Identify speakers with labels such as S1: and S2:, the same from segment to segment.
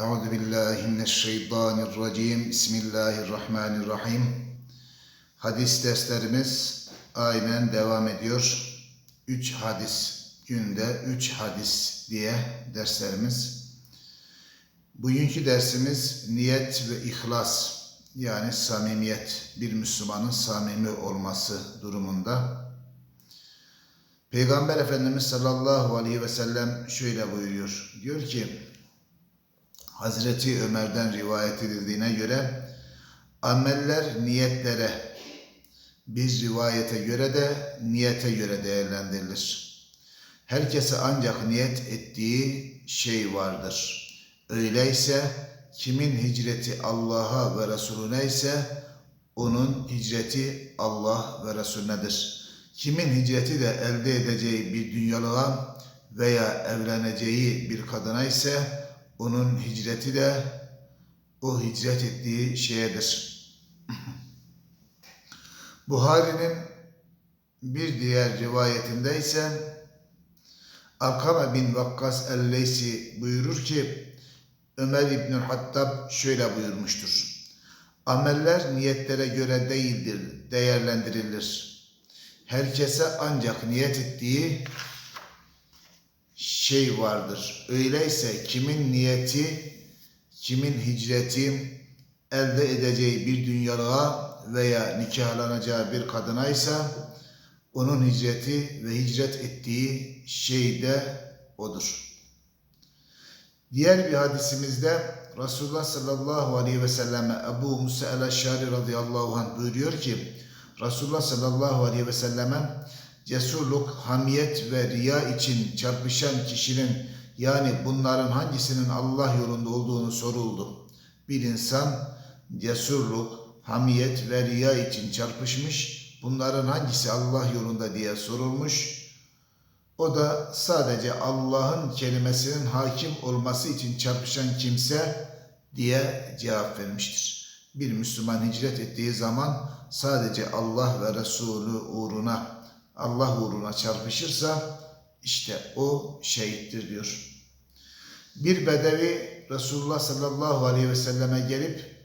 S1: Euzu billahi mineşşeytanirracim. Bismillahirrahmanirrahim. Hadis derslerimiz aynen devam ediyor. Üç hadis, günde üç hadis diye derslerimiz. Bugünkü dersimiz niyet ve ihlas yani samimiyet, bir Müslümanın samimi olması durumunda. Peygamber Efendimiz sallallahu aleyhi ve sellem şöyle buyuruyor. Diyor ki, Hazreti Ömer'den rivayet edildiğine göre ameller niyetlere, bir rivayete göre de niyete göre değerlendirilir. Herkese ancak niyet ettiği şey vardır. Öyleyse kimin hicreti Allah'a ve Resulüne ise onun hicreti Allah ve Resulünedir. Kimin hicreti de elde edeceği bir dünyalığa veya evleneceği bir kadına ise onun hicreti de o hicret ettiği şeyedir. Buhari'nin bir diğer rivayetinde ise Akame bin Vakkas el-Leysi buyurur ki Ömer İbnül Hattab şöyle buyurmuştur. Ameller niyetlere göre değildir, değerlendirilir. Herkese ancak niyet ettiği şey vardır. Öyleyse kimin niyeti, kimin hicreti elde edeceği bir dünyalığa veya nikahlanacağı bir kadına ise onun hicreti ve hicret ettiği şey de odur. Diğer bir hadisimizde Resulullah sallallahu aleyhi ve selleme Ebu Musa el-Eşşari radıyallahu anh buyuruyor ki Resulullah sallallahu aleyhi ve selleme cesurluk, hamiyet ve riya için çarpışan kişinin yani bunların hangisinin Allah yolunda olduğunu soruldu. Bir insan cesurluk, hamiyet ve riya için çarpışmış, bunların hangisi Allah yolunda diye sorulmuş. O da sadece Allah'ın kelimesinin hakim olması için çarpışan kimse diye cevap vermiştir. Bir Müslüman hicret ettiği zaman sadece Allah ve Resulü uğruna Allah uğruna çarpışırsa işte o şehittir diyor. Bir bedevi Resulullah sallallahu aleyhi ve selleme gelip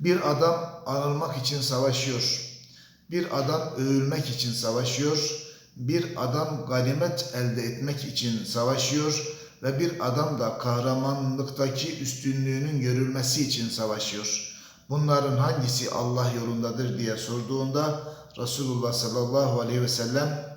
S1: bir adam anılmak için savaşıyor. Bir adam övülmek için savaşıyor. Bir adam ganimet elde etmek için savaşıyor ve bir adam da kahramanlıktaki üstünlüğünün görülmesi için savaşıyor. Bunların hangisi Allah yolundadır diye sorduğunda Resulullah sallallahu aleyhi ve sellem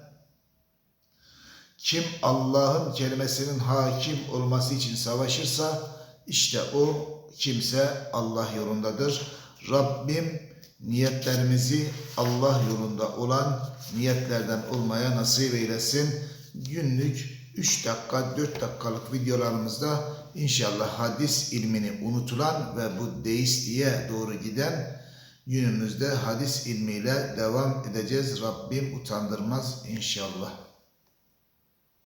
S1: kim Allah'ın kelimesinin hakim olması için savaşırsa işte o kimse Allah yolundadır. Rabbim niyetlerimizi Allah yolunda olan niyetlerden olmaya nasip eylesin. Günlük 3 dakika 4 dakikalık videolarımızda inşallah hadis ilmini unutulan ve bu deistliğe doğru giden günümüzde hadis ilmiyle devam edeceğiz. Rabbim utandırmaz inşallah.